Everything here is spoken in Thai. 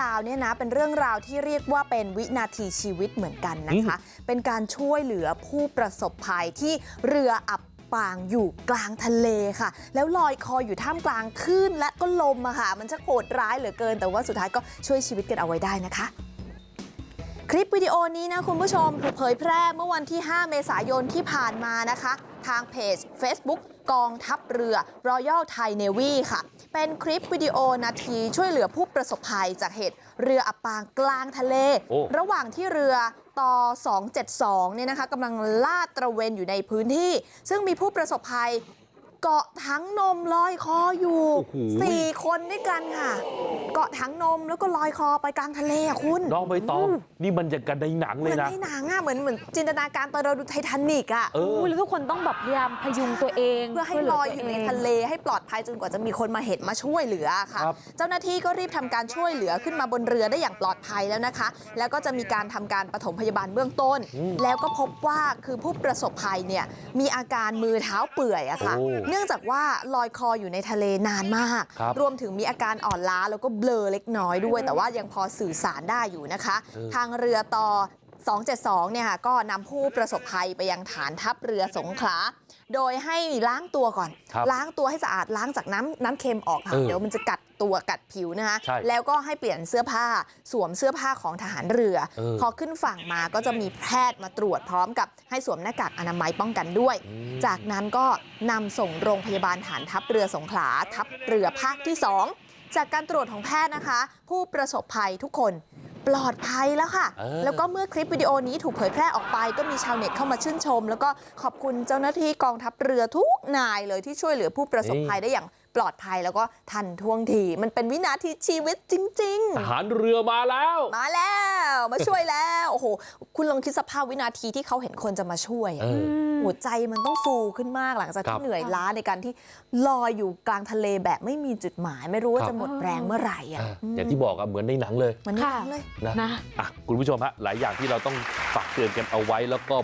ราวเนี่ยนะเป็นเรื่องราวที่เรียกว่าเป็นวินาทีชีวิตเหมือนกันนะคะ เป็นการช่วยเหลือผู้ประสบภัยที่เรืออับปางอยู่กลางทะเลค่ะ แล้วลอยคออยู่ท่ามกลางคลื่นและก็ลมอะค่ะ มันจะโหดร้ายเหลือเกิน แต่ว่าสุดท้ายก็ช่วยชีวิตกันเอาไว้ได้นะคะคลิปวิดีโอนี้นะคุณผู้ชมถูกเผยแพร่เมื่อวันที่ 5 เมษายนที่ผ่านมานะคะ ทางเพจ Facebook กองทัพเรือ Royal Thai Navy ค่ะ เป็นคลิปวิดีโอนาทีช่วยเหลือผู้ประสบภัยจากเหตุเรืออับปางกลางทะเลโอ้ระหว่างที่เรือต่อ272เนี่ยนะคะกำลังลาดตระเวนอยู่ในพื้นที่ ซึ่งมีผู้ประสบภัย เกาะถังนมลอยคออยู่โอ้โหสี่คนด้วยกันค่ะ เกาะถังนมแล้วก็ลอยคอไปกลางทะเลอะคุณน้องใบตองนี่มันอย่างกันในหนังเหเลมืยอนนะในหนังอะเหมือนเหมือนจินตนาการตอนเราดูไททานิกอะเออยแล้วทุกคนต้องแบบพยายามพยุงตัวเอง เพื่อให้ช่วเหลวอยอยู่ในตัวงทะเลให้ปลอดภัยจนกว่าจะมีคนมาเห็นมาช่วยเหลือค่ะครับเจ้าหน้าที่ก็รีบทำการช่วยเหลือขึ้นมาบนเรือได้อย่างปลอดภัยแล้วนะคะ แล้วก็จะมีการทำการปฐมพยาบาลเบื้องต้นอืมแล้วก็พบว่าคือผู้ประสบภัยเนี่ยมีอาการมือเท้าเปื่อยอะค่ะโอ้เนื่องจากว่าลอยคออยู่ในทะเลนานมากครับรวมถึงมีอาการอ่อนล้าแล้วก็เบลอเล็กน้อยด้วย แต่ว่ายังพอสื่อสารได้อยู่นะคะเออทางเรือต่อ 272เนี่ยค่ะก็นำผู้ประสบภัยไปยังฐานทัพเรือสงขลา โดยให้ล้างตัวก่อนครับล้างตัวให้สะอาดล้างจากน้ำน้ำเค็มออกค่ะเออเดี๋ยวมันจะกัดตัวกัดผิวนะคะใช่แล้วก็ให้เปลี่ยนเสื้อผ้าสวมเสื้อผ้าของทหารเรือเออพอขึ้นฝั่งมาก็จะมีแพทย์มาตรวจพร้อมกับให้สวมหน้ากากอนามัยป้องกันด้วยอืมจากนั้นก็นำส่งโรงพยาบาลฐานทัพเรือสงขลาทัพเรือภาคที่ 2 จากการตรวจของแพทย์นะคะ ผู้ประสบภัยทุกคน ปลอดภัยแล้วค่ะเออแล้วก็เมื่อคลิปวิดีโอนี้ถูกเผยแพร่ออกไป ก็มีชาวเน็ตเข้ามาชื่นชม แล้วก็ขอบคุณเจ้าหน้าที่กองทัพเรือทุกนายเลยที่ช่วยเหลือผู้ประสบภัยได้อย่าง ปลอดภัยแล้วก็ทันท่วงทีมันเป็นวินาทีชีวิตจริงทหารเรือมาแล้วๆมาแล้วมาช่วยแล้วโอ้โหคุณลองคิดสภาพวินาทีที่เขาเห็นคนจะมาช่วยอะเออหัวใจมันต้องฟูขึ้นมากหลังจากครัที่บเหนื่อยล้าในการที่ลอยอยู่กลางทะเลแบบไม่มีจุดหมาย ไม่รู้ว่าครับจะหมดแรงเมื่อไหร่เออะออย่างที่บอกอะเหมือนในหนังเลยมันนี่ค่ะเลยนะนะอะคุณผู้ชมฮะหลายอย่างที่เราต้องฝากเตือนกันเอาไว้แล้วก็